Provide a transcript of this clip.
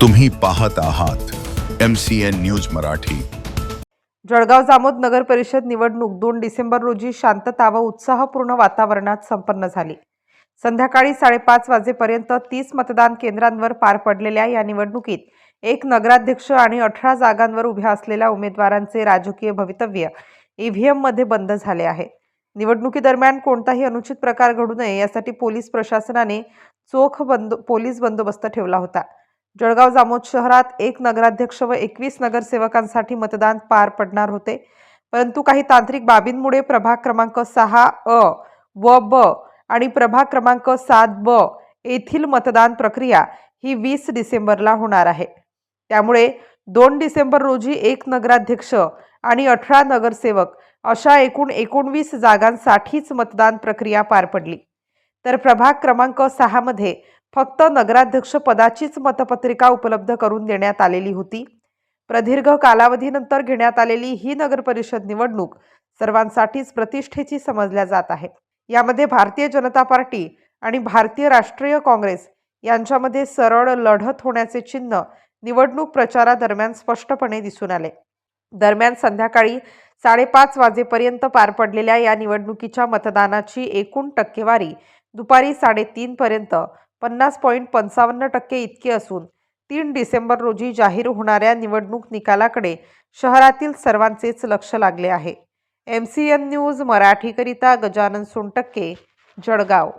तुम्ही पाहत आहात M C N news Marathi. Jalgaon Jamod नगर परिषद निवडणूक दोन डिसेंबर रोजी शांतता व उत्साहपूर्ण वातावरणात संपन्न झाली. संध्याकाळी साडेपाच वाजेपर्यंत तीस मतदान केंद्रांवर पार पडलेल्या या निवडणुकीत एक नगराध्यक्ष आणि अठरा जागांवर उभ्या असलेल्या उमेदवारांचे राजकीय भवितव्य ईव्हीएममध्ये बंद झाले आहे. निवडणुकीदरम्यान कोणताही अनुचित प्रकार घडू नये यासाठी पोलीस प्रशासनाने चोख बंद पोलीस बंदोबस्त ठेवला होता. जळगाव जामोद शहरात एक नगराध्यक्ष व एकवीस नगरसेवकांसाठी मतदान पार पडणार होते. परंतु काही तांत्रिक बाबींमुळे प्रभाग क्रमांक सहा अ व ब आणि प्रभाग क्रमांक सात ब येथील मतदान प्रक्रिया ही वीस डिसेंबरला होणार आहे. त्यामुळे दोन डिसेंबर रोजी एक नगराध्यक्ष आणि अठरा नगरसेवक अशा एकूण एकोणवीस जागांसाठीच मतदान प्रक्रिया पार पडली. तर प्रभाग क्रमांक सहामध्ये फक्त नगराध्यक्ष पदाचीच मतपत्रिका उपलब्ध करून देण्यात आलेली होती. प्रदीर्घ कालावधीनंतर घेण्यात आलेली ही नगरपरिषद निवडणूक सर्वांसाठीच प्रतिष्ठेची समजल्या जात आहे. यामध्ये भारतीय जनता पार्टी आणि भारतीय राष्ट्रीय काँग्रेस यांच्यामध्ये सरळ लढत होण्याचे चिन्ह निवडणूक प्रचारादरम्यान स्पष्टपणे दिसून आले. दरम्यान संध्याकाळी साडेपाच वाजेपर्यंत पार पडलेल्या या निवडणुकीच्या मतदानाची एकूण टक्केवारी दुपारी साडेतीनपर्यंत पर्यंत पन्नास पॉईंट पंचावन्न टक्के इतकी असून तीन डिसेंबर रोजी जाहीर होणाऱ्या निवडणूक निकालाकडे शहरातील सर्वांचेच लक्ष लागले आहे. एम सी एन न्यूज मराठीकरिता गजानन सोनटक्के जळगाव.